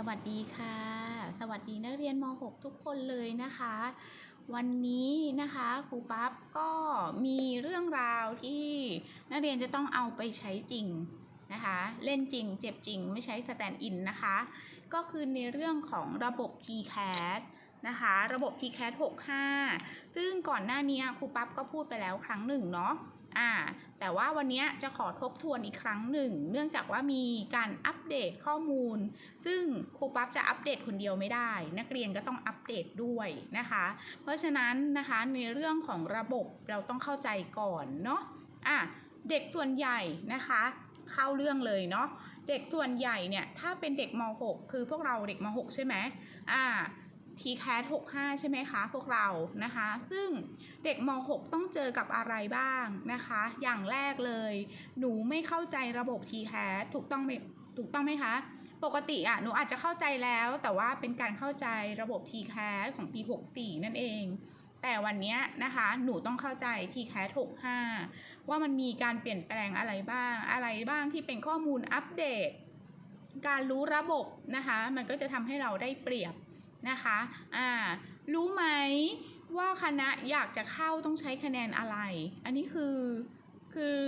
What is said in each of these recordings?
สวัสดีค่ะ สวัสดีนักเรียนม .6 ทุกคนเลยนะคะ วันนี้นะคะครูปั๊บก็มีเรื่องราวที่นักเรียนจะต้องเอาไปใช้จริงนะคะ เล่นจริง เจ็บจริง ไม่ใช้สแตนด์อินนะคะ ก็คือในเรื่องของระบบ TCAS นะคะ ระบบ TCAS 65 ซึ่งก่อนหน้านี้ครูปั๊บก็พูดไปแล้วครั้งหนึ่งเนาะ อ่าแต่ว่าวันนี้จะขอทบทวนอีกครั้งหนึ่ง เนื่องจากว่ามีการอัปเดตข้อมูล ซึ่งครูปั๊บจะอัปเดตคนเดียวไม่ได้ นักเรียนก็ต้องอัปเดตด้วยนะคะ เพราะฉะนั้นนะคะในเรื่องของระบบเราต้องเข้าใจก่อนเนาะอะเด็กส่วนใหญ่นะคะ เข้าเรื่องเลยเนาะเด็กส่วนใหญ่เนี่ยถ้าเป็นเด็กม .6 คือพวกเราเด็กม .6 ใช่ไหมอ่า ทีแคส65 ใช่ไหมคะ พวกเรานะคะ ซึ่งเด็กม .6 ต้องเจอกับอะไรบ้างนะคะ อย่างแรกเลย หนูไม่เข้าใจระบบ t c a s ถูกต้องไหมถูกต้องไหมคะ ปกติอะหนูอาจจะเข้าใจแล้ว แต่ว่าเป็นการเข้าใจระบบ t c a s ของปี 64 นั่นเอง แต่วันนี้นะคะหนูต้องเข้าใจ t c a s 65 ว่ามันมีการเปลี่ยนแปลงอะไรบ้างอะไรบ้างที่เป็นข้อมูลอัปเดต การรู้ระบบนะคะ มันก็จะทำให้เราได้เปรียบ นะคะอ่ารู้ไหมว่าคณะอยากจะเข้าต้องใช้คะแนนอะไร อันนี้คือคือ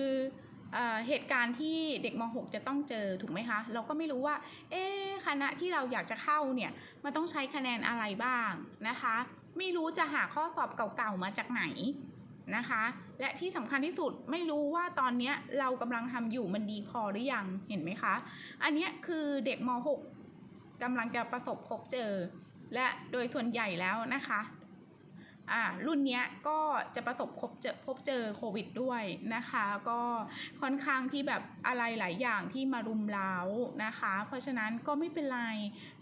เอ่อเหตุการณ์ที่เด็กม .6 จะต้องเจอถูกไหมคะ เราก็ไม่รู้ว่า เอ๊คณะที่เราอยากจะเข้าเนี่ยมันต้องใช้คะแนนอะไรบ้างนะคะ ไม่รู้จะหาข้อสอบเก่าๆมาจากไหนนะคะ และที่สำคัญที่สุดไม่รู้ว่าตอนเนี้ยเรากำลังทำอยู่มันดีพอหรือยังเห็นไหมคะ อันเนี้ยคือเด็กม .6 กำลังจะประสบพบเจอ และโดยส่วนใหญ่แล้วนะคะอ่ารุ่นเนี้ยก็จะประสบพบเจอพบเจอโควิดด้วยนะคะ ก็ค่อนข้างที่แบบอะไรหลายอย่างที่มารุมเร้านะคะ เพราะฉะนั้นก็ไม่เป็นไร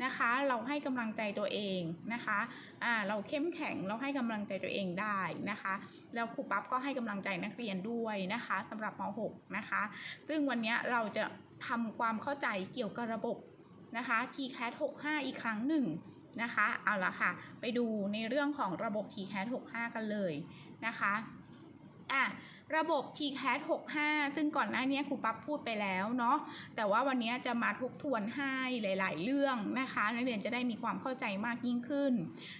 นะคะ เราให้กำลังใจตัวเองนะคะอ่าเราเข้มแข็งเราให้กำลังใจตัวเองได้นะคะแล้วครูปั๊บก็ให้กำลังใจนักเรียนด้วยนะคะสำหรับม .6 นะคะ ซึ่งวันเนี้ยเราจะทำความเข้าใจเกี่ยวกับระบบนะคะ TCAS 65 อีกครั้งหนึ่ง นะคะ เอาละค่ะ ไปดูในเรื่องของระบบ TCAT 65 กันเลยนะคะอะระบบ TCAT 65 ซึ่งก่อนหน้านี้ครูปั๊บพูดไปแล้วเนาะ แต่ว่าวันนี้จะมาทบทวนให้หลาย ๆ เรื่องนะคะ นักเรียนจะได้มีความเข้าใจมากยิ่งขึ้น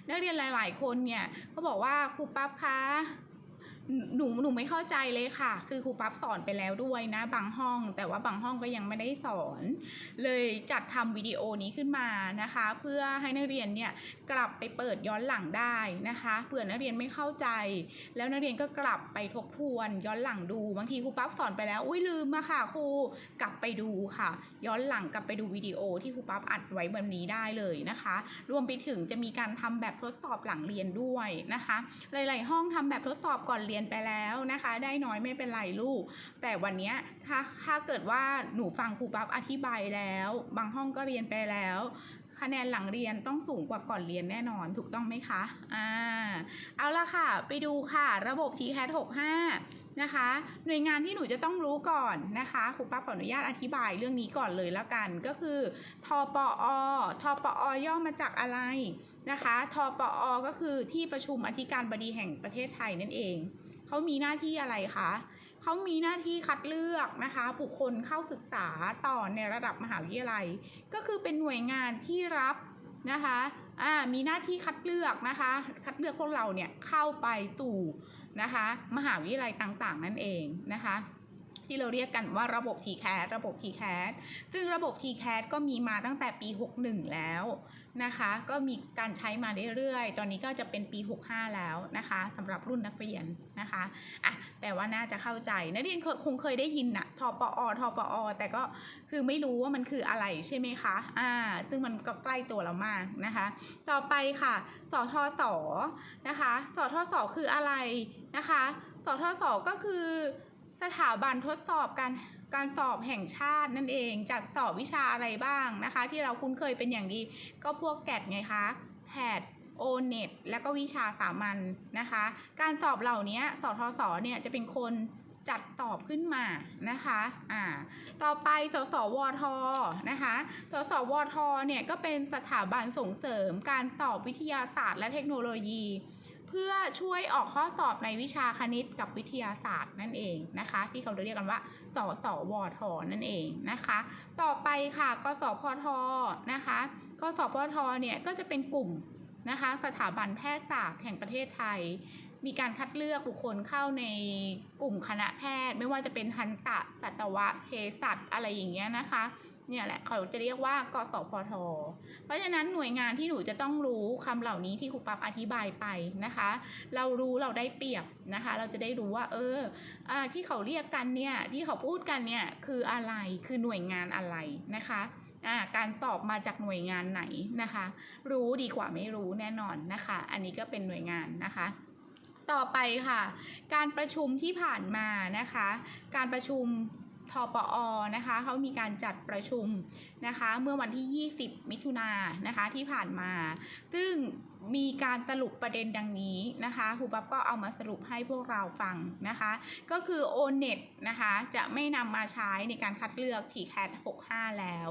นักเรียนหลาย ๆ คนเนี่ยเขาบอกว่าครูปั๊บคะ หนูหนูไม่เข้าใจเลยค่ะ คือครูปั๊บสอนไปแล้วด้วยนะ บางห้อง แต่ว่าบางห้องก็ยังไม่ได้สอน เลยจัดทำวิดีโอนี้ขึ้นมานะคะ เพื่อให้นักเรียนเนี่ยกลับไปเปิดย้อนหลังได้นะคะเผื่อนักเรียนไม่เข้าใจ แล้วนักเรียนก็กลับไปทบทวนย้อนหลังดู บางทีครูปั๊บสอนไปแล้ว อุ้ยลืมมาค่ะครูกลับไปดูค่ะย้อนหลังกลับไปดูวิดีโอที่ครูปั๊บอัดไว้แบบนี้ได้เลยนะคะ รวมไปถึงจะมีการทำแบบทดสอบหลังเรียนด้วยนะคะ หลาย ๆ ห้องทำแบบทดสอบก่อนเรียนไปแล้วนะคะ ได้น้อยไม่เป็นไรลูก แต่วันนี้ถ้าถ้าเกิดว่าหนูฟังครูปั๊บอธิบายแล้ว บางห้องก็เรียนไปแล้ว คะแนนหลังเรียนต้องสูงกว่าก่อนเรียนแน่นอนถูกต้องไหมคะ อ่า เอาละค่ะ ไปดูค่ะ ระบบ TCAS 65 นะคะ หน่วยงานที่หนูจะต้องรู้ก่อนนะคะครูปั๊บขออนุญาตอธิบายเรื่องนี้ก่อนเลยแล้วกัน ก็คือทปอทปอย่อมาจากอะไรนะคะทปอก็คือที่ประชุมอธิการบดีแห่งประเทศไทยนั่นเอง เขามีหน้าที่อะไรคะ เขามีหน้าที่คัดเลือกนะคะบุคคลเข้าศึกษาต่อในระดับมหาวิทยาลัย ก็คือเป็นหน่วยงานที่รับนะคะอ่ามีหน้าที่คัดเลือกนะคะ คัดเลือกพวกเราเนี่ยเข้าไปสู่นะคะมหาวิทยาลัยต่างๆ นั่นเองนะคะที่เราเรียกกันว่าระบบ TCAS ระบบ TCAS ซึ่งระบบ TCAS ก็มีมาตั้งแต่ปี 61 แล้ว นะคะ ก็มีการใช้มาเรื่อยๆ ตอนนี้ก็จะเป็นปี 65 แล้วนะคะสำหรับรุ่นนักเรียนนะคะอะแปลว่าน่าจะเข้าใจ นักเรียนคงเคยได้ยินอะทปอทปอ แต่ก็คือไม่รู้ว่ามันคืออะไรใช่ไหมคะอ่าซึ่งมันก็ใกล้ตัวเรามากนะคะ ต่อไปค่ะสทศนะคะสทศคืออะไรนะคะสทศก็คือสถาบันทดสอบการ การสอบแห่งชาตินั่นเองจัดสอบวิชาอะไรบ้างนะคะ ที่เราคุ้นเคยเป็นอย่างดี ก็พวกแกดไงคะแพดโอเน็ตแล้วก็วิชาสามัญนะคะ การสอบเหล่านี้สทศเนี่ยจะเป็นคนจัดสอบขึ้นมานะคะ อ่า ต่อไป สสวท นะคะ สสวท เนี่ยก็เป็นสถาบันส่งเสริมการสอบวิทยาศาสตร์และเทคโนโลยี เพื่อช่วยออกข้อสอบในวิชาคณิตกับวิทยาศาสตร์นั่นเองนะคะ ที่เขาเรียกกันว่า สสวทนั่นเองนะคะ ต่อไปค่ะกสพทนะคะกสพทเนี่ยก็จะเป็นกลุ่มนะคะสถาบันแพทยศาสตร์แห่งประเทศไทย มีการคัดเลือกบุคคลเข้าในกลุ่มคณะแพทย์ ไม่ว่าจะเป็นทันตะสัตวะเภสัชอะไรอย่างเงี้ยนะคะ เนี่ยแหละเขาจะเรียกว่ากสพท เพราะฉะนั้นหน่วยงานที่หนูจะต้องรู้คำเหล่านี้ที่ครูปั๊บอธิบายไปนะคะ เรารู้เราได้เปรียบนะคะ เราจะได้รู้ว่า เอออที่เขาเรียกกันเนี่ยที่เขาพูดกันเนี่ยคืออะไรคือหน่วยงานอะไรนะคะการตอบมาจากหน่วยงานไหนนะคะ รู้ดีกว่าไม่รู้แน่นอนนะคะ อันนี้ก็เป็นหน่วยงานนะคะต่อไปค่ะ การประชุมที่ผ่านมานะคะ การประชุม ทปอนะคะเขามีการจัดประชุมนะคะเมื่อวันที่ 20 มิถุนายนนะคะที่ผ่านมา ซึ่งมีการสรุปประเด็นดังนี้นะคะครูปั๊บก็เอามาสรุปให้พวกเราฟังนะคะ ก็คือ o n e t นะคะจะไม่นำมาใช้ในการคัดเลือก TCAT 65 แล้ว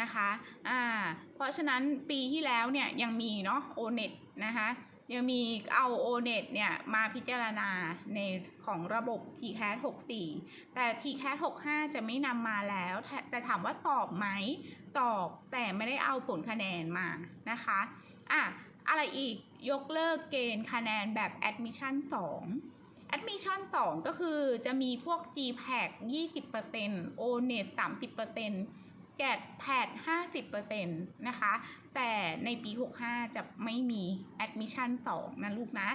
นะคะอ่าเพราะฉะนั้นปีที่แล้วเนี่ยยังมีเนาะ o n e t นะคะ ยังมีเอา o n e t เนี่ยมาพิจารณาในของระบบ TCAT 64 แต่ TCAT 65 จะไม่นำมาแล้วแต่แต่ถามว่าตอบไหม ตอบแต่ไม่ได้เอาผลคะแนนมานะคะอะอะไรอีกยกเลิกเกณฑ์คะแนนแบบ admission 2 admission 2 ก็คือจะมีพวก GPAC 20% ONET 30% GAT PAT 50%นะคะ แต่ในปี 65 จะไม่มี admission 2 นะลูกนะ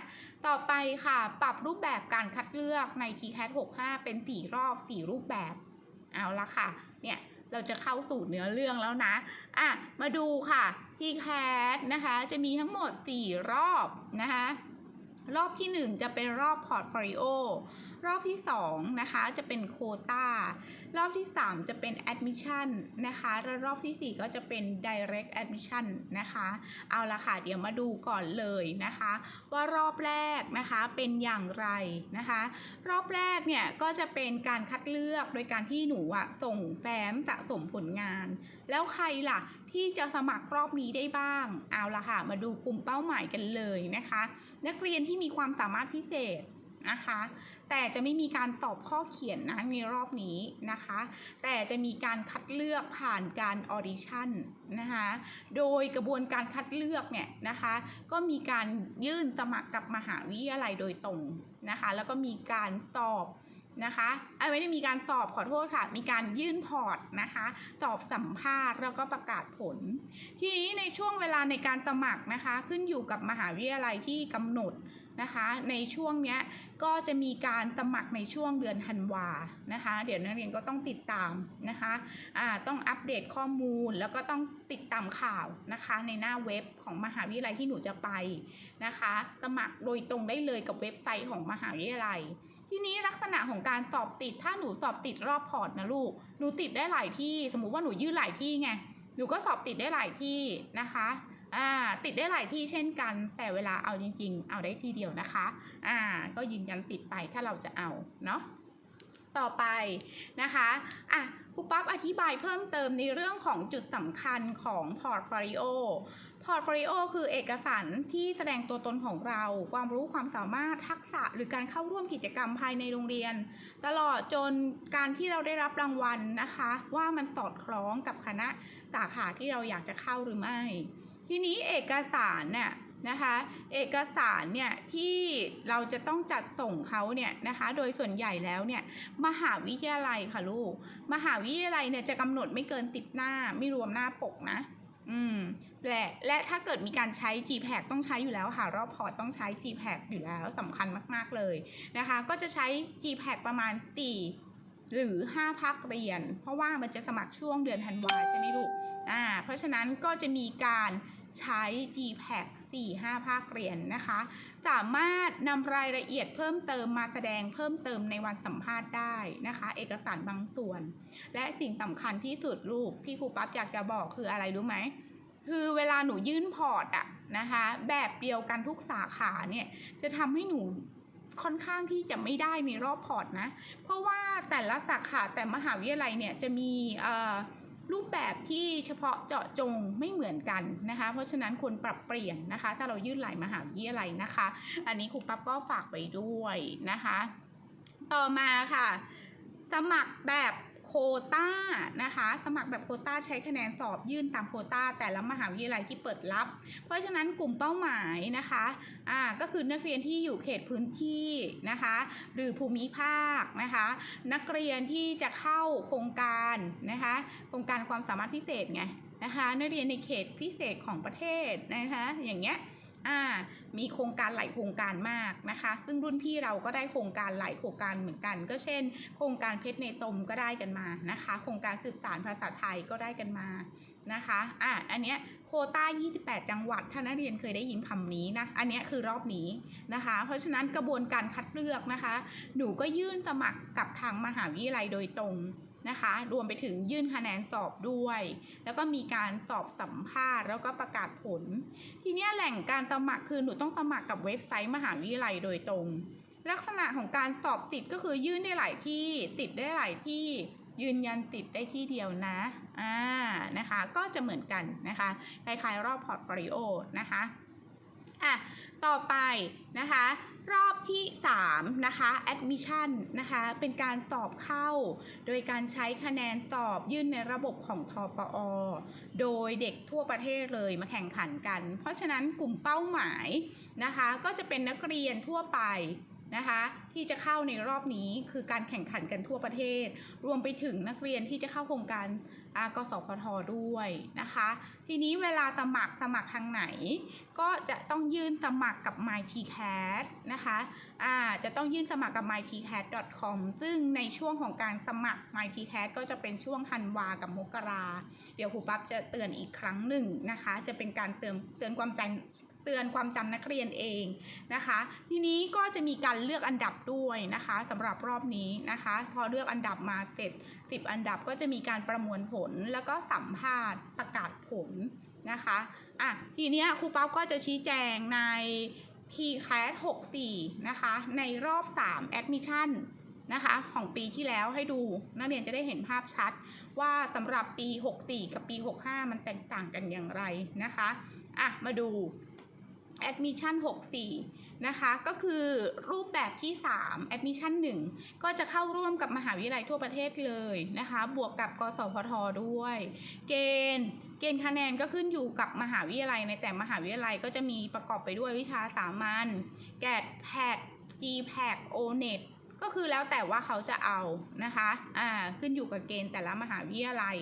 ต่อไปค่ะ ปรับรูปแบบการคัดเลือกใน TCAT 65 เป็น 4 รอบ 4 รูปแบบ เอาละค่ะ เนี่ยเราจะเข้าสู่เนื้อเรื่องแล้วนะ อะ มาดูค่ะที่แคสนะคะ จะมีทั้งหมด 4 รอบนะคะ รอบที่ 1 จะเป็นรอบพอร์ตโฟลิโอ รอบที่2นะคะจะเป็นโคตารอบที่ 3 จะเป็น admission นะคะและรอบทีสี่ 4 ก็จะเป็น direct admission นะคะเอาละค่ะเดี๋ยวมาดูก่อนเลยนะคะ ว่ารอบแรกนะคะเป็นอย่างไรนะคะ รอบแรกเนี่ยก็จะเป็นการคัดเลือกโดยการที่หนูอะส่งแฟ้มสะสมผลงาน แล้วใครล่ะที่จะสมัครรอบนี้ได้บ้าง เอาละค่ะมาดูกลุ่มเป้าหมายกันเลยนะคะ นักเรียนที่มีความสามารถพิเศษ นะคะ แต่จะไม่มีการตอบข้อเขียนนะในรอบนี้นะคะ แต่จะมีการคัดเลือกผ่านการออดิชั่นนะคะ โดยกระบวนการคัดเลือกเนี่ยนะคะ ก็มีการยื่นสมัครกับมหาวิทยาลัยโดยตรงนะคะ แล้วก็มีการตอบนะคะไม่ได้มีการตอบขอโทษค่ะ มีการยื่นพอร์ตนะคะ ตอบสัมภาษณ์แล้วก็ประกาศผล ทีนี้ในช่วงเวลาในการสมัครนะคะ ขึ้นอยู่กับมหาวิทยาลัยที่กำหนด นะคะ ในช่วงเนี้ยก็จะมีการสมัครในช่วงเดือนธันวานะคะ เดี๋ยวนักเรียนก็ต้องติดตามนะคะอ่าต้องอัปเดตข้อมูลแล้วก็ต้องติดตามข่าวนะคะ ในหน้าเว็บของมหาวิทยาลัยที่หนูจะไปนะคะ สมัครโดยตรงได้เลยกับเว็บไซต์ของมหาวิทยาลัย ทีนี้ลักษณะของการสอบติดถ้าหนูสอบติดรอบพอร์ตนะลูกหนูติดได้หลายที่ สมมุติว่าหนูยื่นหลายที่ไงหนูก็สอบติดได้หลายที่นะคะ อ่าติดได้หลายที่เช่นกัน แต่เวลาเอาจริง ๆ เอาได้ทีเดียวนะคะอ่าก็ยืนยันติดไปถ้าเราจะเอาเนาะต่อไปนะคะอะครูปั๊บอธิบายเพิ่มเติมในเรื่องของจุดสำคัญของพอร์ตโฟลิโอพอร์ตโฟลิโอคือเอกสารที่แสดงตัวตนของเรา ความรู้ความสามารถทักษะหรือการเข้าร่วมกิจกรรมภายในโรงเรียน ตลอดจนการที่เราได้รับรางวัลนะคะ ว่ามันสอดคล้องกับคณะสาขาที่เราอยากจะเข้าหรือไม่ ทีนี้เอกสารเนี่ยนะคะเอกสารเนี่ยที่เราจะต้องจัดส่งเขาเนี่ยนะคะโดยส่วนใหญ่แล้วเนี่ยมหาวิทยาลัยค่ะลูก มหาวิทยาลัยเนี่ยจะกำหนดไม่เกินติดหน้าไม่รวมหน้าปกนะ อืมและและถ้าเกิดมีการใช้ GPAC ต้องใช้อยู่แล้วค่ะรอบพอร์ตต้องใช้ GPAC อยู่แล้วสำคัญมาก ๆเลยนะคะ ก็จะใช้ GPAC ประมาณ4หรือ5ภาคเรียน เพราะว่ามันจะสมัครช่วงเดือนธันวาใช่ไหมลูกอ่าเพราะฉะนั้นก็จะมีการ ใช้ GPAC 4-5 ภาคเรียนนะคะ สามารถนำรายละเอียดเพิ่มเติมมาแสดงเพิ่มเติมในวันสัมภาษณ์ได้นะคะ เอกสารบางส่วน และสิ่งสำคัญที่สุดลูกที่ครูปั๊บอยากจะบอกคืออะไรรู้ไหมคือเวลาหนูยื่นพอร์ตอะนะคะ แบบเดียวกันทุกสาขาเนี่ย จะทำให้หนูค่อนข้างที่จะไม่ได้ในรอบพอร์ตนะ เพราะว่าแต่ละสาขาแต่มหาวิทยาลัยเนี่ยจะมีเอ่อ รูปแบบที่เฉพาะเจาะจงไม่เหมือนกันนะคะ เพราะฉะนั้นควรปรับเปลี่ยนนะคะ ถ้าเรายื่นหลายมหาวิทยาลัยนะคะ อันนี้ครูปั๊บก็ฝากไปด้วยนะคะ ต่อมาค่ะ สมัครแบบ โควต้านะคะ สมัครแบบโควต้าใช้คะแนนสอบยื่นตามโควต้า แต่ละมหาวิทยาลัยที่เปิดรับ เพราะฉะนั้นกลุ่มเป้าหมายนะคะอ่าก็คือนักเรียนที่อยู่เขตพื้นที่นะคะ หรือภูมิภาคนะคะ นักเรียนที่จะเข้าโครงการนะคะโครงการความสามารถพิเศษไงนะคะนักเรียนในเขตพิเศษของประเทศนะคะอย่างเงี้ย อ่ามีโครงการหลายโครงการมากนะคะ ซึ่งรุ่นพี่เราก็ได้โครงการหลายโครงการเหมือนกัน ก็เช่น โครงการเพชรในตมก็ได้กันมานะคะ โครงการสืบสารภาษาไทยก็ได้กันมานะคะอะอันเนี้ยโคต้า 28 จังหวัด ถ้านักเรียนเคยได้ยินคำนี้นะ อันเนี้ยคือรอบนี้นะคะ เพราะฉะนั้นกระบวนการคัดเลือกนะคะ หนูก็ยื่นสมัครกับทางมหาวิทยาลัยโดยตรง นะคะ รวมไปถึงยื่นคะแนนสอบด้วย แล้วก็มีการสอบสัมภาษณ์ แล้วก็ประกาศผล ทีนี้แหล่งการสมัครคือหนูต้องสมัครกับเว็บไซต์มหาวิทยาลัยโดยตรง ลักษณะของการสอบติดก็คือยื่นได้หลายที่ติดได้หลายที่ยืนยันติดได้ที่เดียวนะ อ่า นะคะ ก็จะเหมือนกันนะคะ คล้ายๆ รอบพอร์ตโฟลิโอนะคะ อะ ต่อไปนะคะ รอบที่ 3 นะคะ admission นะคะ เป็นการตอบเข้า โดยการใช้คะแนนตอบยื่นในระบบของทปอ โดยเด็กทั่วประเทศเลยมาแข่งขันกัน เพราะฉะนั้นกลุ่มเป้าหมายนะคะ ก็จะเป็นนักเรียนทั่วไป นะคะที่จะเข้าในรอบนี้คือการแข่งขันกันทั่วประเทศ รวมไปถึงนักเรียนที่จะเข้าโครงการอากสพทด้วยนะคะ ทีนี้เวลาสมัครสมัครทางไหน ก็จะต้องยื่นสมัครกับ mytcat นะคะอาจะต้องยื่นสมัครกับ mytcat.com ซึ่งในช่วงของการสมัคร mytcat ก็จะเป็นช่วงธันวากับมกรา เดี๋ยวครูปั๊บจะเตือนอีกครั้งหนึ่งนะคะ จะเป็นการเตือนเตือนความจำ เตือนความจำนักเรียนเองนะคะ ทีนี้ก็จะมีการเลือกอันดับด้วยนะคะสำหรับรอบนี้นะคะ พอเลือกอันดับมาเสร็จ10อันดับก็จะมีการประมวลผลแล้วก็สัมภาษณ์ประกาศผลนะคะอะทีเนี้ยครูปั๊บก็จะชี้แจงใน p c a s 64 นะคะ ในรอบ 3 admission นะคะ ของปีที่แล้วให้ดู นักเรียนจะได้เห็นภาพชัด ว่าสำหรับปี 64 กับปี 65 มันแตกต่างกันอย่างไรนะคะ อะ มาดู admission 64 นะคะ ก็คือรูปแบบที่ 3 admission 1 ก็จะเข้าร่วมกับมหาวิทยาลัยทั่วประเทศเลยนะคะ บวกกับกสพทด้วย เกณฑ์ เกณฑ์คะแนนก็ขึ้นอยู่กับมหาวิทยาลัยในแต่มหาวิทยาลัยก็จะมีประกอบไปด้วยวิชาสามัญ แกดแพด g p a c o n e t ก็คือแล้วแต่ว่าเขาจะเอานะคะ อ่า ขึ้นอยู่กับเกณฑ์แต่ละมหาวิทยาลัย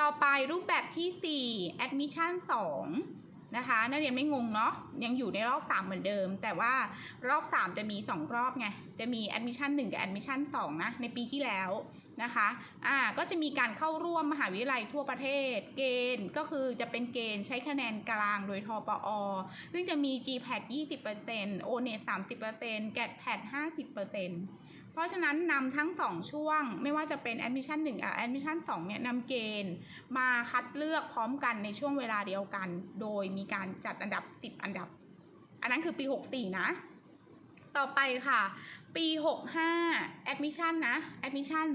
ต่อไปรูปแบบที่ 4 admission 2 นะคะ นักเรียนไม่งงเนาะยังอยู่ในรอบ 3 เหมือนเดิม แต่ว่ารอบ 3 จะมี 2 รอบไง จะมี admission 1 กับ admission 2 นะ ในปีที่แล้วนะคะอ่าก็จะมีการเข้าร่วมมหาวิทยาลัยทั่วประเทศ เกณฑ์ก็คือจะเป็นเกณฑ์ใช้คะแนนกลางโดยทปอ ซึ่งจะมี GPAT 20% ONET 30% GAT-PAT 50% เพราะฉะนั้นนำทั้ง 2 ช่วง ไม่ว่าจะเป็น admission 1กับ admission 2เนี่ยนำเกณฑ์มาคัดเลือกพร้อมกันในช่วงเวลาเดียวกัน โดยมีการจัดอันดับ 10 อันดับ อันนั้นคือปี 64 นะ ต่อไปค่ะ ปี 65 admission นะ admission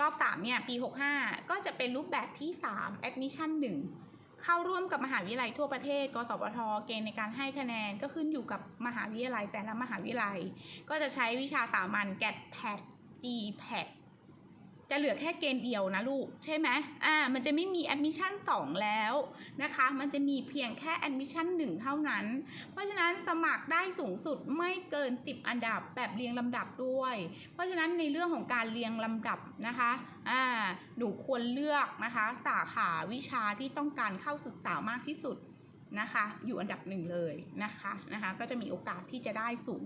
รอบ 3 เนี่ย ปี 65 ก็จะเป็นรูปแบบที่ 3 admission 1 เข้าร่วมกับมหาวิทยาลัยทั่วประเทศ กสปทเกณฑ์ในการให้คะแนนก็ขึ้นอยู่กับมหาวิทยาลัยแต่ละมหาวิทยาลัย ก็จะใช้วิชาสามัญ GAT PAT G PAT จะเหลือแค่เกณฑ์เดียวนะลูก ใช่ไหมอ่า มันจะไม่มี admission 2แล้วนะคะ มันจะมีเพียงแค่ admission 1เท่านั้น เพราะฉะนั้นสมัครได้สูงสุดไม่เกิน 10 อันดับแบบเรียงลำดับด้วย เพราะฉะนั้นในเรื่องของการเรียงลำดับนะคะ อ่า หนูควรเลือกนะคะ สาขาวิชาที่ต้องการเข้าศึกษามากที่สุดนะคะ อยู่อันดับหนึ่งเลยนะคะ นะคะ ก็จะมีโอกาสที่จะได้สูง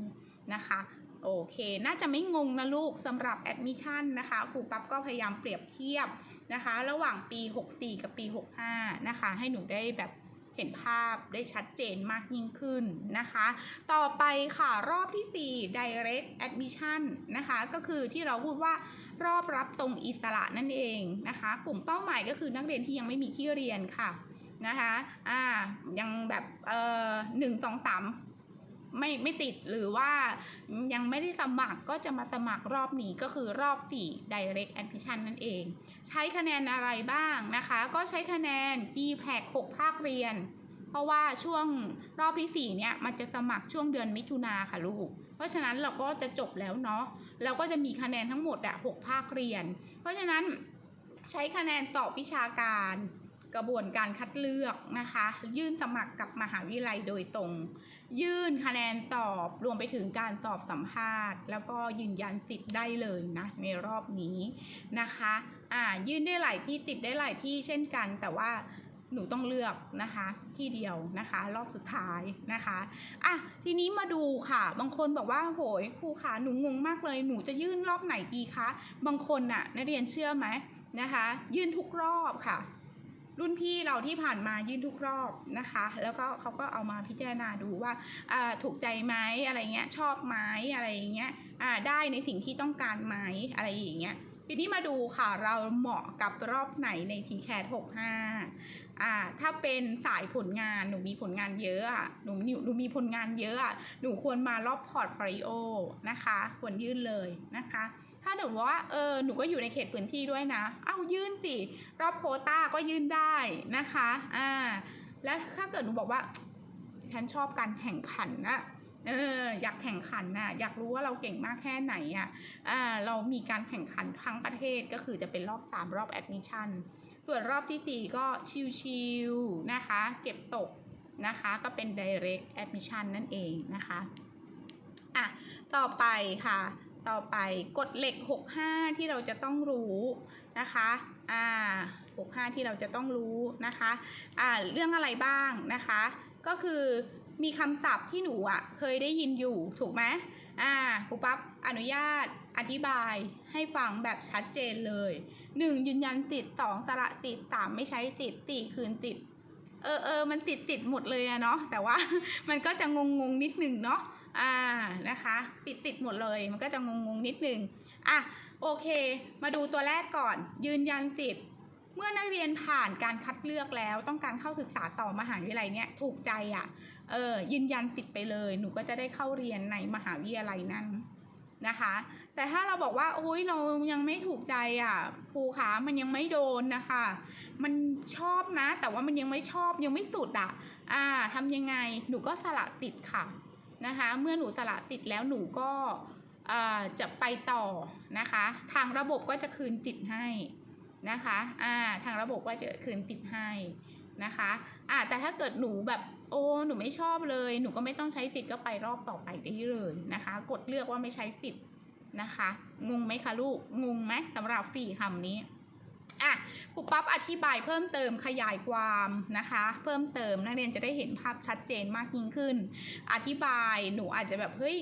นะคะ โอเค น่าจะไม่งงนะลูกสำหรับแอดมิชชั่นนะคะครูปั๊บก็พยายามเปรียบเทียบนะคะ ระหว่างปี 64 กับปี 65 นะคะ ให้หนูได้แบบเห็นภาพได้ชัดเจนมากยิ่งขึ้นนะคะ ต่อไปค่ะรอบที่ 4 direct admission นะคะ ก็คือที่เราพูดว่ารอบรับตรงอิสระนั่นเองนะคะ กลุ่มเป้าหมายก็คือนักเรียนที่ยังไม่มีที่เรียนค่ะนะคะ อ่า ยังแบบ เอ่อหนึ่งสองสาม ไม่ไม่ติดหรือว่ายังไม่ได้สมัครก็จะมาสมัครรอบนี้ก็คือรอบ 4 direct admission นั่นเอง ใช้คะแนนอะไรบ้างนะคะ ก็ใช้คะแนน GPAC 6 ภาคเรียน เพราะว่าช่วงรอบที่ 4 เนี่ย มันจะสมัครช่วงเดือนมิถุนาค่ะลูก เพราะฉะนั้นเราก็จะจบแล้วเนาะเราก็จะมีคะแนนทั้งหมดอะ6ภาคเรียน เพราะฉะนั้นใช้คะแนนตอบวิชาการกระบวนการคัดเลือกนะคะ ยื่นสมัครกับมหาวิทยาลัยโดยตรง ยื่นคะแนนตอบรวมไปถึงการสอบสัมภาษณ์ แล้วก็ยืนยันสิทธิ์ได้เลยนะในรอบนี้นะคะอ่ายื่นได้หลายที่ติดได้หลายที่เช่นกัน แต่ว่าหนูต้องเลือกนะคะที่เดียวนะคะ รอบสุดท้ายนะคะอะทีนี้มาดูค่ะ บางคนบอกว่าโหยครูขาหนูงงมากเลยหนูจะยื่นรอบไหนดีคะบางคนน่ะนักเรียนเชื่อไหมนะคะ ยื่นทุกรอบค่ะ รุ่นพี่เราที่ผ่านมายื่นทุกรอบนะคะ แล้วก็เขาก็เอามาพิจารณาดูว่าถูกใจไหมอะไรเงี้ยชอบไหมอะไรอย่างเงี้ยได้ในสิ่งที่ต้องการไหมอะไรอย่างเงี้ยทีนี้มาดูค่ะเราเหมาะกับรอบไหนใน t c a t 65อ่าถ้าเป็นสายผลงานหนูมีผลงานเยอะอะหนูหนูหนูมีผลงานเยอะอะหนูควรมารอบพอร์ตฟริโอนะคะ ควรยื่นเลยนะคะ ถ้าหนูว่าเออหนูก็อยู่ในเขตพื้นที่ด้วยนะ เอ้ายื่นสิรอบโคต้าก็ยื่นได้นะคะอ่าแล้วถ้าเกิดหนูบอกว่า ฉันชอบการแข่งขันนะเอออยากแข่งขันนะอยากรู้ว่าเราเก่งมากแค่ไหนอะ่ะอ่าเรามีการแข่งขันทั้งประเทศก็คือจะเป็นรอบ 3 รอบแอดมิชชั่นส่วนรอบที่ 4 ก็ชิวๆนะคะ เก็บตกนะคะ ก็เป็น direct admission นั่นเองนะคะ อะ ต่อไปค่ะ ต่อไปกฎเหล็ก 65 ที่เราจะต้องรู้นะคะอ่า65 ที่เราจะต้องรู้นะคะอ่าเรื่องอะไรบ้างนะคะ ก็คือมีคำศัพท์ที่หนูอะเคยได้ยินอยู่ถูกไหมอ่าครูปั๊บอนุญาตอธิบายให้ฟังแบบชัดเจนเลย 1. ยืนยันติด 2. สละติด 3. ไม่ใช้ติด 4. คืนติดเออเออมันติดติดหมดเลยอะเนาะแต่ว่ามันก็จะงงงนิดหนึ่งเนาะ อ่านะคะ ติดติดหมดเลยมันก็จะงงงนิดนึงอะโอเค มาดูตัวแรกก่อน ยืนยันสิทธิ์เมื่อนักเรียนผ่านการคัดเลือกแล้ว ต้องการเข้าศึกษาต่อมหาวิทยาลัยเนี่ยถูกใจอะ่ะเออยืนยันสิทธิ์ไปเลย หนูก็จะได้เข้าเรียนในมหาวิทยาลัยนั้นนะคะ แต่ถ้าเราบอกว่าโอ้ยเรายังไม่ถูกใจอะ่ะครูขามันยังไม่โดนนะคะ มันชอบนะ แต่ว่ามันยังไม่ชอบยังไม่สุดอะอ่าทำยังไงหนูก็สละติดค่ะ นะคะ เมื่อหนูสละติดแล้วหนูก็อ่าจะไปต่อนะคะ ทางระบบก็จะคืนติดให้นะคะอ่าทางระบบก็จะคืนติดให้นะคะอ่าแต่ถ้าเกิดหนูแบบโอ้หนูไม่ชอบเลย หนูก็ไม่ต้องใช้สิทธิ์ก็ไปรอบต่อไปได้เลยนะคะ กดเลือกว่าไม่ใช้สิทธิ์นะคะ งงไหมคะลูก งงไหมสำหรับสี่คำนี้ อะครูปั๊บอธิบายเพิ่มเติมขยายความนะคะ เพิ่มเติมนักเรียนจะได้เห็นภาพชัดเจนมากยิ่งขึ้น อธิบายหนูอาจจะแบบเฮ้ย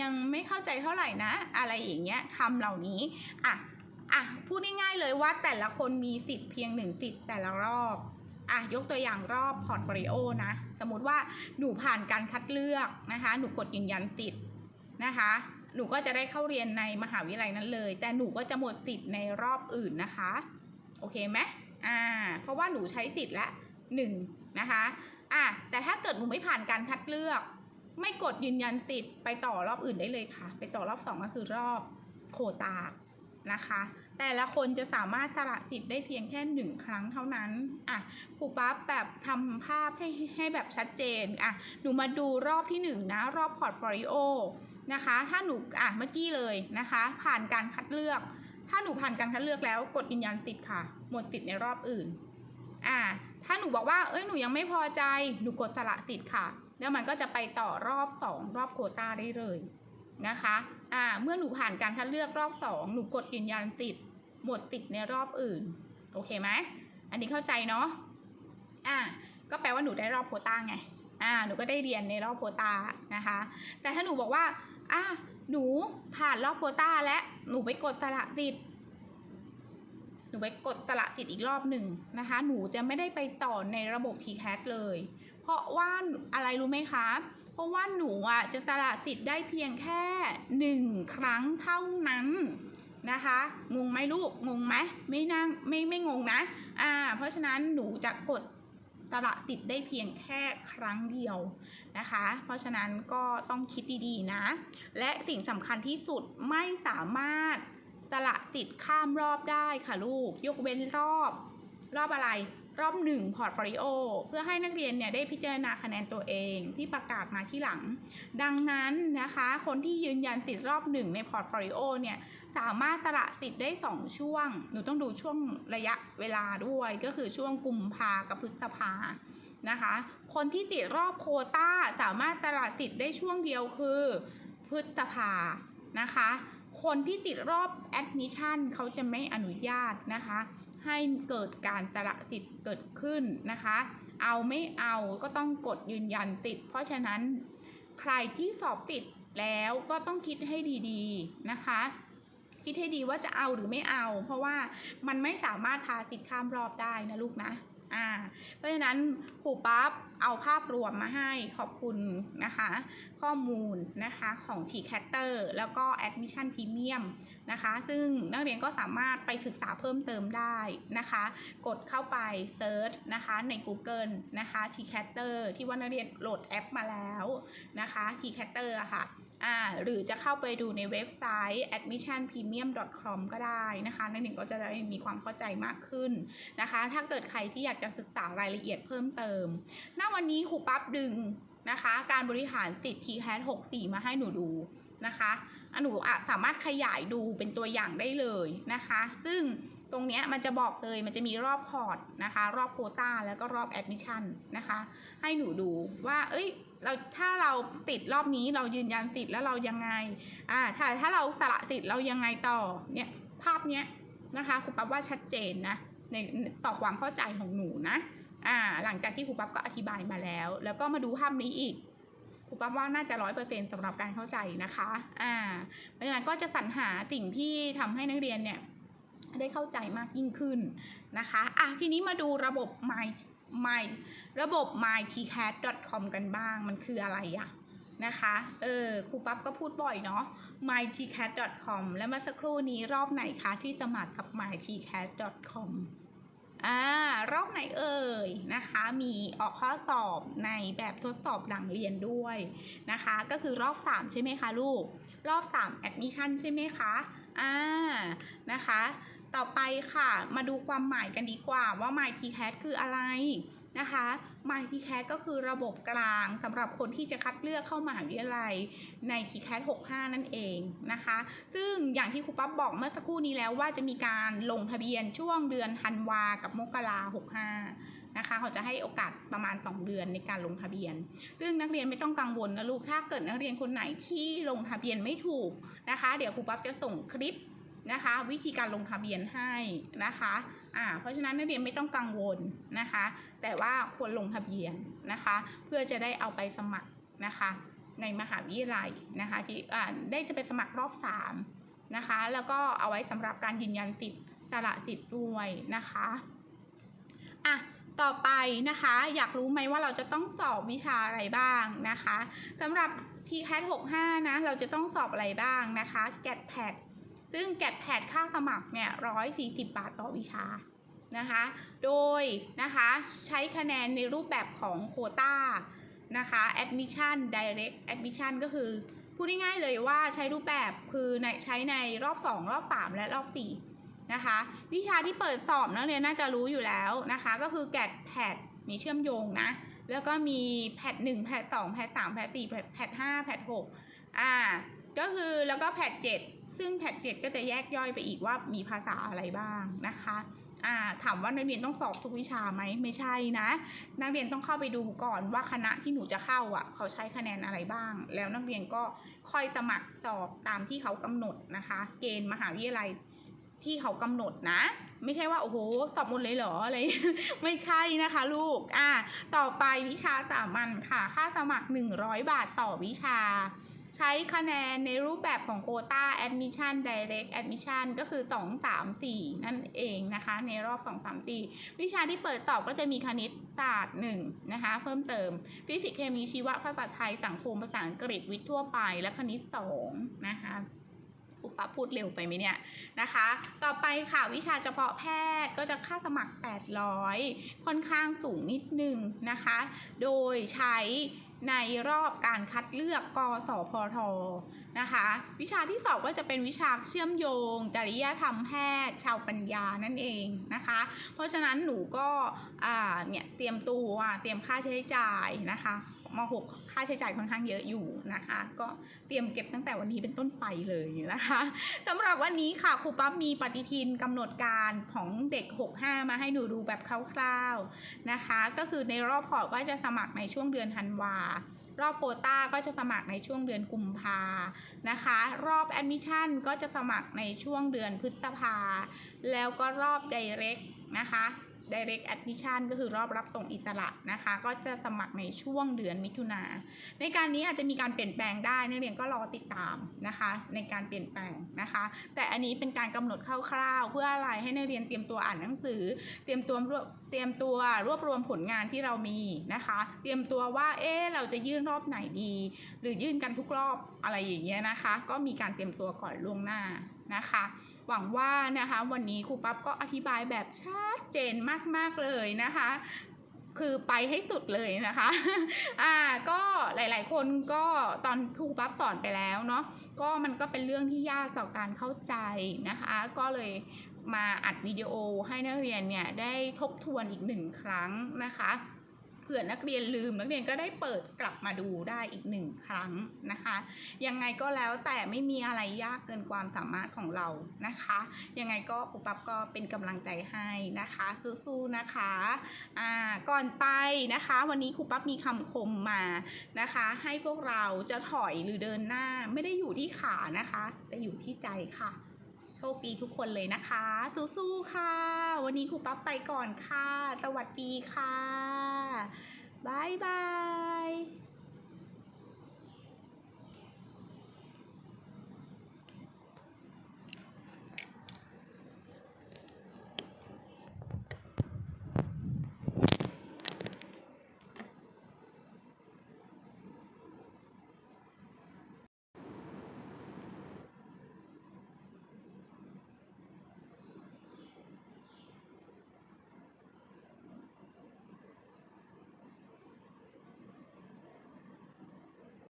ยังไม่เข้าใจเท่าไหร่นะ อะไรอย่างเงี้ยคำเหล่านี้อะอะพูดง่ายๆเลยว่าแต่ละคนมีสิทธิ์เพียงหนึ่งสิทธิ์แต่ละรอบอะยกตัวอย่างรอบพอร์ตโฟลิโอนะ สมมติว่าหนูผ่านการคัดเลือกนะคะ หนูกดยืนยันสิทธิ์นะคะ หนูก็จะได้เข้าเรียนในมหาวิทยาลัยนั้นเลย แต่หนูก็จะหมดสิทธิ์ในรอบอื่นนะคะ อเคไหมอ่า เพราะว่าหนูใช้สิทธิ์ละหนึ่งนะคะอะแต่ถ้าเกิดหนูไม่ผ่านการคัดเลือก ไม่กดยืนยันสิทธิ์ไปต่อรอบอื่นได้เลยค่ะ ไปต่อรอบสองก็คือรอบโควตานะคะ แต่ละคนจะสามารถสละสิทธิ์ได้เพียงแค่หนึ่งครั้งเท่านั้นอะครูปั๊บแบบทำภาพให้ให้แบบชัดเจนอะหนูมาดูรอบที่หนึ่งนะ รอบพอร์ตโฟลิโอนะคะ ถ้าหนูอะเมื่อกี้เลยนะคะ ผ่านการคัดเลือก ถ้าหนูผ่านการคัดเลือกแล้ว กดยืนยันติดค่ะ หมดติดในรอบอื่น อ่า ถ้าหนูบอกว่า เอ้ย หนูยังไม่พอใจ หนูกดสละติดค่ะ แล้วมันก็จะไปต่อรอบสองรอบโควต้าได้เลยนะคะ อ่า เมื่อหนูผ่านการคัดเลือกรอบสองหนูกดยืนยันติด หมดติดในรอบอื่น โอเคไหม อันนี้เข้าใจเนาะ อ่า ก็แปลว่าหนูได้รอบโควต้าไง อ่า หนูก็ได้เรียนในรอบโควต้านะคะ แต่ถ้าหนูบอกว่า อ่า หนูผ่านรอบโควต้าและหนูไปกดสละสิทธิ์หนูไปกดสละสิทธิ์อีกรอบหนึ่งนะคะ หนูจะไม่ได้ไปต่อในระบบ TCAT เลย เพราะว่าอะไรรู้ไหมคะ เพราะว่าหนูอะจะสละสิทธิ์ได้เพียงแค่หนึ่งครั้งเท่านั้นนะคะงงไหมลูกงงไหมไม่นั่งไม่ไม่งงนะอ่าเพราะฉะนั้นหนูจะกด สละสิทธิ์ได้เพียงแค่ครั้งเดียวนะคะ เพราะฉะนั้นก็ต้องคิดดีๆนะ และสิ่งสำคัญที่สุดไม่สามารถสละสิทธิ์ข้ามรอบได้ค่ะลูก ยกเว้นรอบ รอบอะไรรอบหนึ่งพอร์ตโฟลิโอเพื่อให้นักเรียนเนี่ยได้พิจารณาคะแนนตัวเองที่ประกาศมาที่หลัง ดังนั้นนะคะ คนที่ยืนยันสิทธิ์รอบหนึ่งในพอร์ตโฟลิโอเนี่ย สามารถสละสิทธิ์ได้ 2 ช่วง หนูต้องดูช่วงระยะเวลาด้วยก็คือช่วงกุมภากับพฤษภานะคะ คนที่ติดรอบโคต้าสามารถสละสิทธิ์ได้ช่วงเดียวคือพฤษภานะคะ คนที่ติดรอบแอดมิชชั่นเขาจะไม่อนุญาตนะคะ ให้เกิดการสละสิทธิ์เกิดขึ้นนะคะ เอาไม่เอาก็ต้องกดยืนยันติด เพราะฉะนั้นใครที่สอบติดแล้วก็ต้องคิดให้ดีๆนะคะ คิดให้ดีว่าจะเอาหรือไม่เอา เพราะว่ามันไม่สามารถพาสิทธิ์ข้ามรอบได้นะลูกนะอ่าเพราะฉะนั้นครูปั๊บเอาภาพรวมมาให้ขอบคุณนะคะ ข้อมูลนะคะของ t c a t t e r แล้วก็ Admission Premium นะคะ ซึ่งนักเรียนก็สามารถไปศึกษาเพิ่มเติมได้นะคะ กดเข้าไปเซิร์ชนะคะใน Google นะคะ t c a t t e r ที่ว่านักเรียนโหลดแอปมาแล้วนะคะ t c a t t e r อะค่ะ อ่าหรือจะเข้าไปดูในเว็บไซต์ admissionpremium.com ก็ได้นะคะนักเรียนก็จะได้มีความเข้าใจมากขึ้นนะคะ ถ้าเกิดใครที่อยากจะศึกษารายละเอียดเพิ่มเติมณวันนี้ครูปั๊บดึงนะคะ การบริหารติด t c a t 64 มาให้หนูดูนะคะ หนูอะสามารถขยายดูเป็นตัวอย่างได้เลยนะคะ ซึ่งตรงนี้มันจะบอกเลยมันจะมีรอบพอร์ตนะคะ รอบโควต้าแล้วก็รอบแอดมิชชั่นนะคะ ให้หนูดูว่า เอ้ยเราถ้าเราติดรอบนี้เรายืนยันติดแล้วเรายังไงอ่าถ้าถ้าเราสละติดเรายังไงต่อเนี่ยภาพเนี้ยนะคะครูปั๊บว่าชัดเจนนะในต่อความเข้าใจของหนูนะอ่าหลังจากที่ครูปั๊บก็อธิบายมาแล้ว แล้วก็มาดูภาพนี้อีก รูปั๊บว่าน่าจะร้อยเปอร์เซ็นต์สำหรับการเข้าใจนะคะ อ่า เพราะฉะนั้นก็จะสรรหาสิ่งที่ทำให้นักเรียนเนี่ยได้เข้าใจมากยิ่งขึ้นนะคะ อะทีนี้มาดูระบบ my my ระบบ mytcat.com กันบ้าง มันคืออะไรอะนะคะ เออ ครูปั๊บก็พูดบ่อยเนาะ mytcat.com แล้วเมื่อสักครู่นี้รอบไหนคะที่สมัครกับ mytcat.com อ่ารอบไหนเอ่ยนะคะ มีออกข้อสอบในแบบทดสอบหลังเรียนด้วยนะคะ ก็คือรอบ 3 ใช่ไหมคะลูก รอบ3 admission ใช่ไหมคะอ่านะคะ ต่อไปค่ะ มาดูความหมายกันดีกว่าว่า MyTCAT คืออะไรนะคะ MyTCAT ก็คือระบบกลางสำหรับคนที่จะคัดเลือกเข้ามหาวิทยาลัยใน TCAT 65 นั่นเองนะคะ ซึ่งอย่างที่ครูปั๊บบอกเมื่อสักครู่นี้แล้วว่าจะมีการลงทะเบียนช่วงเดือนธันวากับมกรา65 นะคะ เขาจะให้โอกาสประมาณ 2 เดือนในการลงทะเบียน ซึ่งนักเรียนไม่ต้องกังวลนะลูก ถ้าเกิดนักเรียนคนไหนที่ลงทะเบียนไม่ถูกนะคะ เดี๋ยวครูปั๊บจะส่งคลิปนะคะ วิธีการลงทะเบียนให้นะคะ อ่าเพราะฉะนั้นนักเรียนไม่ต้องกังวลนะคะ แต่ว่าควรลงทะเบียนนะคะ เพื่อจะได้เอาไปสมัครนะคะ ในมหาวิทยาลัยนะคะที่อ่าได้จะไปสมัครรอบ3นะคะ แล้วก็เอาไว้สำหรับการยืนยันติดสละสิทธิ์ด้วยนะคะอะต่อไปนะคะ อยากรู้ไหมว่าเราจะต้องสอบวิชาอะไรบ้างนะคะสำหรับ t c a t 65นะ เราจะต้องสอบอะไรบ้างนะคะ GAT PAT ซึ่ง GAT PAT ค่าสมัครเนี่ย140บบาทต่อวิชานะคะ โดยนะคะใช้คะแนนในรูปแบบของโคต้านะคะ admission direct admission ก็คือ พูดง่ายๆเลยว่าใช้รูปแบบคือในใช้ในรอบ 2 รอบ 3 และรอบ 4 นะคะ วิชาที่เปิดสอบนักเรียนน่าจะรู้อยู่แล้วนะคะ ก็คือ GAT PAT มีเชื่อมโยงนะ แล้วก็มีแพทหนึ่งแพทสองแพทสามแพทสี่แพทห้าแพทหกอ่าก็คือแล้วก็แพทเจ็ด ซึ่งแพทเจ็ดก็จะแยกย่อยไปอีกว่ามีภาษาอะไรบ้างนะคะอ่าถามว่านักเรียนต้องสอบทุกวิชาไหมไม่ใช่นะ นักเรียนต้องเข้าไปดูก่อนว่าคณะที่หนูจะเข้าอะ เขาใช้คะแนนอะไรบ้าง แล้วนักเรียนก็ค่อยสมัครสอบตามที่เขากำหนดนะคะ เกณฑ์มหาวิทยาลัยที่เขากำหนดนะ ไม่ใช่ว่าโอ้โหสอบหมดเลยเหรออะไรไม่ใช่นะคะ ลูกอ่าต่อไปวิชาสามัญค่ะ ค่าสมัคร 100 บาทต่อวิชา ใช้คะแนนในรูปแบบของโคต้า admission direct admission ก็คือ 2 3 4 นั่นเองนะคะ ในรอบ 2 3 4 วิชาที่เปิดตอบก็จะมีคณิตศาสตร์1นะคะ เพิ่มเติม ฟิสิกส์เคมีชีวะภาษาไทยสังคมภาษาอังกฤษวิทย์ทั่วไปและคณิต2นะคะ ครูปั๊บพูดเร็วไปไหมเนี่ยนะคะ ต่อไปค่ะวิชาเฉพาะแพทย์ก็จะค่าสมัคร 800 ค่อนข้างสูงนิดนึงนะคะ โดยใช้ในรอบการคัดเลือกกสพทนะคะ วิชาที่สอบก็จะเป็นวิชาเชื่อมโยง จริยธรรมแพทย์ ชาวปัญญานั่นเองนะคะ เพราะฉะนั้นหนูก็เนี่ยเตรียมตัวเตรียมค่าใช้จ่ายนะคะม .6 ค่าใช้จ่ายค่อนข้างเยอะอยู่นะคะ ก็เตรียมเก็บตั้งแต่วันนี้เป็นต้นไปเลยนะคะสำหรับวันนี้ค่ะครูปั๊บมีปฏิทินกำหนดการของเด็ก 65 มาให้หนูดูแบบคร่าวๆนะคะ ก็คือในรอบพอร์ตก็จะสมัครในช่วงเดือนธันวารอบโควต้าก็จะสมัครในช่วงเดือนกุมภานะคะ รอบแอดมิชชั่นก็จะสมัครในช่วงเดือนพฤษภาแล้วก็รอบ Direct นะคะ Direct Admission ก็คือรอบรับส่งอิสระนะคะ ก็จะสมัครในช่วงเดือนมิถุนา ในการนี้อาจจะมีการเปลี่ยนแปลงได้นักเรียนก็รอติดตามนะคะ ในการเปลี่ยนแปลงนะคะ แต่อันนี้เป็นการกำหนดคร่าวๆ เพื่ออะไรให้นักเรียนเตรียมตัวอ่านหนังสือ เตรียมตัวรวบเตรียมตัวรวบรวมผลงานที่เรามีนะคะ เตรียมตัวว่าเอ๊เราจะยื่นรอบไหนดี หรือยื่นกันทุกรอบอะไรอย่างเงี้ยนะคะ ก็มีการเตรียมตัวก่อนล่วงหน้านะคะ หวังว่านะคะวันนี้ครูปั๊บก็อธิบายแบบชัดเจนมากๆเลยนะคะคือไปให้สุดเลยนะคะ อ่า ก็หลาย ๆ คนก็ตอนครูปั๊บสอนไปแล้วเนาะ ก็มันก็เป็นเรื่องที่ยากต่อการเข้าใจนะคะ ก็เลยมาอัดวิดีโอให้นักเรียนเนี่ยได้ทบทวนอีกหนึ่งครั้งนะคะ เผื่อนักเรียนลืมนักเรียนก็ได้เปิดกลับมาดูได้อีกหนึ่งครั้งนะคะ ยังไงก็แล้วแต่ไม่มีอะไรยากเกินความสามารถของเรานะคะ ยังไงก็ครูปั๊บก็เป็นกำลังใจให้นะคะสู้ๆนะคะอ่าก่อนไปนะคะ วันนี้ครูปั๊บมีคำคมมานะคะ ให้พวกเราจะถอยหรือเดินหน้าไม่ได้อยู่ที่ขานะคะ แต่อยู่ที่ใจค่ะโชคดีทุกคนเลยนะคะ สู้ๆค่ะ วันนี้ครูปั๊บไปก่อนค่ะ สวัสดีค่ะ บายบาย